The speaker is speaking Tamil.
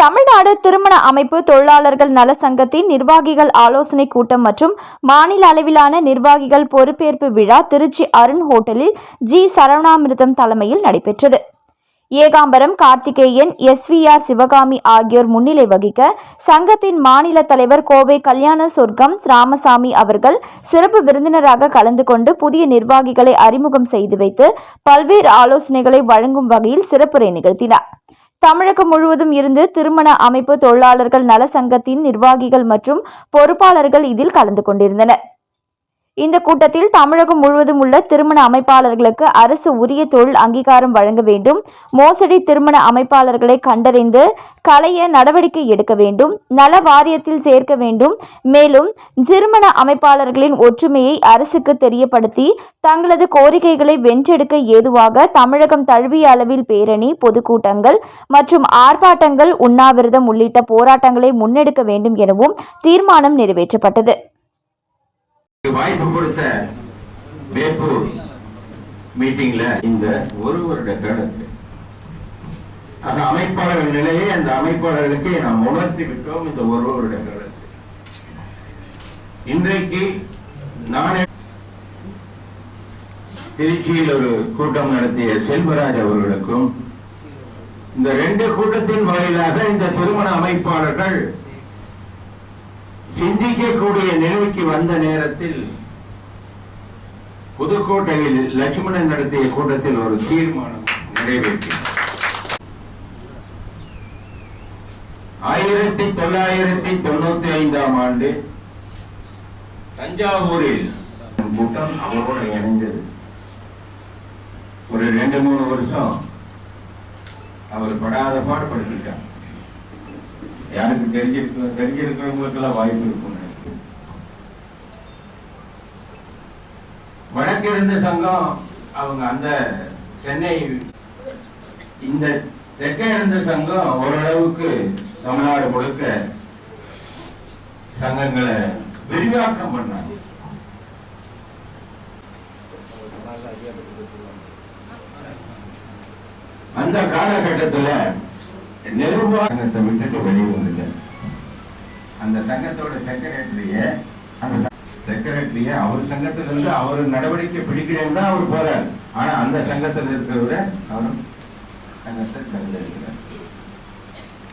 தமிழ்நாடு திருமண அமைப்பு தொழிலாளர்கள் நல சங்கத்தின் நிர்வாகிகள் ஆலோசனை கூட்டம் மற்றும் மாநில அளவிலான நிர்வாகிகள் பொறுப்பேற்பு விழா திருச்சி அருண் ஹோட்டலில் ஜி சரவணாமிர்தம் தலைமையில் நடைபெற்றது. ஏகாம்பரம் கார்த்திகேயன் எஸ்விஆர் சிவகாமி ஆகியோர் முன்னிலை வகிக்க சங்கத்தின் மாநில தலைவர் கோவை கல்யாண சொர்க்கம் ராமசாமி அவர்கள் சிறப்பு விருந்தினராக கலந்து கொண்டு புதிய நிர்வாகிகளை அறிமுகம் செய்து வைத்து பல்வேறு ஆலோசனைகளை வழங்கும் வகையில் சிறப்புரை நிகழ்த்தினார். தமிழகம் முழுவதும் இருந்து திருமண அமைப்பு தொழிலாளர்கள் நல சங்கத்தின் நிர்வாகிகள் மற்றும் பொறுப்பாளர்கள் இதில் கலந்து கொண்டிருந்தனர். இந்த கூட்டத்தில் தமிழகம் முழுவதும் உள்ள திருமண அமைப்பாளர்களுக்கு அரசு உரிய தொழில் அங்கீகாரம் வழங்க வேண்டும். மோசடி திருமண அமைப்பாளர்களை கண்டறிந்து களைய நடவடிக்கை எடுக்க வேண்டும். நல வாரியத்தில் சேர்க்க வேண்டும். மேலும் திருமண அமைப்பாளர்களின் ஒற்றுமையை அரசுக்கு தெரியப்படுத்தி தங்களது கோரிக்கைகளை வென்றெடுக்க ஏதுவாக தமிழகம் தழுவிய அளவில் பேரணி பொதுக்கூட்டங்கள் மற்றும் ஆர்ப்பாட்டங்கள் உண்ணாவிரதம் உள்ளிட்ட போராட்டங்களை முன்னெடுக்க வேண்டும் எனவும் தீர்மானம் நிறைவேற்றப்பட்டது. வாய்ப்பு கொடுத்த வேப்பூர் மீட்டிங்ல இந்த ஒரு வருட காலத்து. அந்த அமைப்பாளர்கள் நிலையை அந்த அமைப்பாளர்களுக்கு நாம் உணர்த்தி விட்டோம் இந்த ஒரு வருட காலத்து. இன்றைக்கு நானே திருச்சியில் ஒரு கூட்டம் நடத்திய செல்வராஜ் அவர்களுக்கும் இந்த ரெண்டு கூட்டத்தின் வாயிலாக இந்த திருமண அமைப்பாளர்கள் சிந்திக்கக்கூடிய நிலைக்கு வந்த நேரத்தில் புதுக்கோட்டையில் லட்சுமணன் நடத்திய கூட்டத்தில் ஒரு தீர்மானம் நிறைவேற்றி ஆயிரத்தி தொள்ளாயிரத்தி தொண்ணூத்தி ஐந்தாம் ஆண்டு தஞ்சாவூரில் கூட்டம் அவரோட இணைந்தது. ஒரு ரெண்டு மூணு வருஷம் அவர் படாத பாடுபடுத்திட்டார் யாருக்கு தெரிஞ்சிருக்கு தெரிஞ்சிருக்கிறவங்களுக்கெல்லாம் வாய்ப்பு இருக்கும் வழக்கிருந்த சங்கம் அவங்க அந்த சென்னை இந்த தெற்கே இருந்த சங்கம் ஓரளவுக்கு தமிழ்நாடு முழுக்க சங்கங்களை விரிவாக்கம் பண்ணாங்க. அந்த காலகட்டத்துல நிர்வாகத்தை விட்டுட்டு வெளியே வந்துங்க அந்த சங்கத்தோட செக்ரட்டரிய அந்த செக்ரட்டரிய அவர் சங்கத்துல இருந்து அவர் நடவடிக்கை பிடிக்கிறேன்னு தான் அவர் போறார். ஆனா அந்த சங்கத்துல இருக்கிறவரை அவரும் சங்கத்தை தகுந்த இருக்கிறார்